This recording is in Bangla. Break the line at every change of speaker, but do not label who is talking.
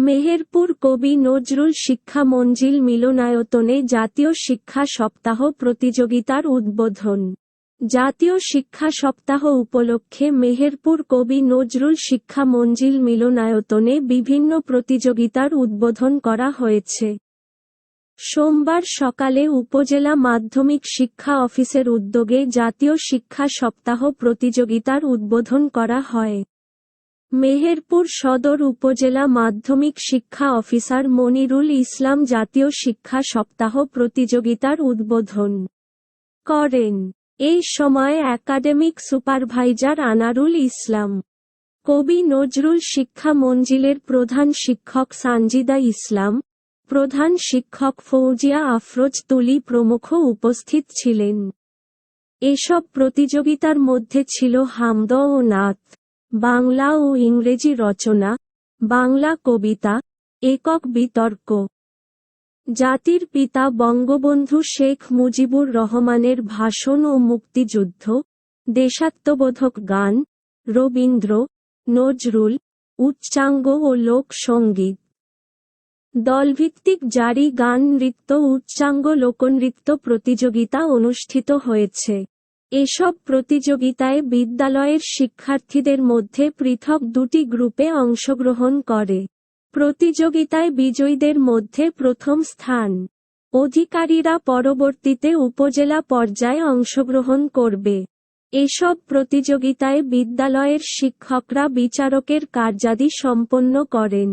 মেহেরপুর কবি নজরুল শিক্ষা মঞ্জিল মিলনায়তনে জাতীয় শিক্ষা সপ্তাহ প্রতিযোগিতার উদ্বোধন। জাতীয় শিক্ষা সপ্তাহ উপলক্ষে মেহেরপুর কবি নজরুল শিক্ষা মঞ্জিল মিলনায়তনে বিভিন্ন প্রতিযোগিতার উদ্বোধন করা হয়েছে। সোমবার সকালে উপজেলা মাধ্যমিক শিক্ষা অফিসের উদ্যোগে জাতীয় শিক্ষা সপ্তাহ প্রতিযোগিতার উদ্বোধন করা হয়। মেহেরপুর সদর উপজেলা মাধ্যমিক শিক্ষা অফিসার মনিরুল ইসলাম জাতীয় শিক্ষা সপ্তাহ প্রতিযোগিতার উদ্বোধন করেন। এই সময় একাডেমিক সুপারভাইজার আনারুল ইসলাম, কবি নজরুল শিক্ষা মঞ্জিলের প্রধান শিক্ষক সানজিদা ইসলাম, প্রধান শিক্ষক ফৌজিয়া আফরোজ তুলি প্রমুখ উপস্থিত ছিলেন। এসব প্রতিযোগিতার মধ্যে ছিল হামদ ও নাত। বাংলা ও ইংরেজি রচনা, বাংলা কবিতা, একক বিতর্ক। জাতির পিতা বঙ্গবন্ধু শেখ মুজিবুর রহমানের ভাষণ ও মুক্তিযুদ্ধ, দেশাত্মবোধক গান, রবীন্দ্র, নজরুল, উচ্চাঙ্গ ও লোক সংগীত। দলভিত্তিক জারি গান নৃত্য উচ্চাঙ্গ লোকনৃত্য প্রতিযোগিতা অনুষ্ঠিত হয়েছে। এসব প্রতিযোগিতায় বিদ্যালয়ের শিক্ষার্থীদের মধ্যে পৃথক দুটি গ্রুপে অংশগ্রহণ করে। প্রতিযোগিতায় বিজয়ীদের মধ্যে প্রথম স্থান। অধিকারীরা পরবর্তীতে উপজেলা পর্যায়ে অংশগ্রহণ করবে। এসব প্রতিযোগিতায় বিদ্যালয়ের শিক্ষকরা বিচারকের কার্যাদি সম্পন্ন করেন।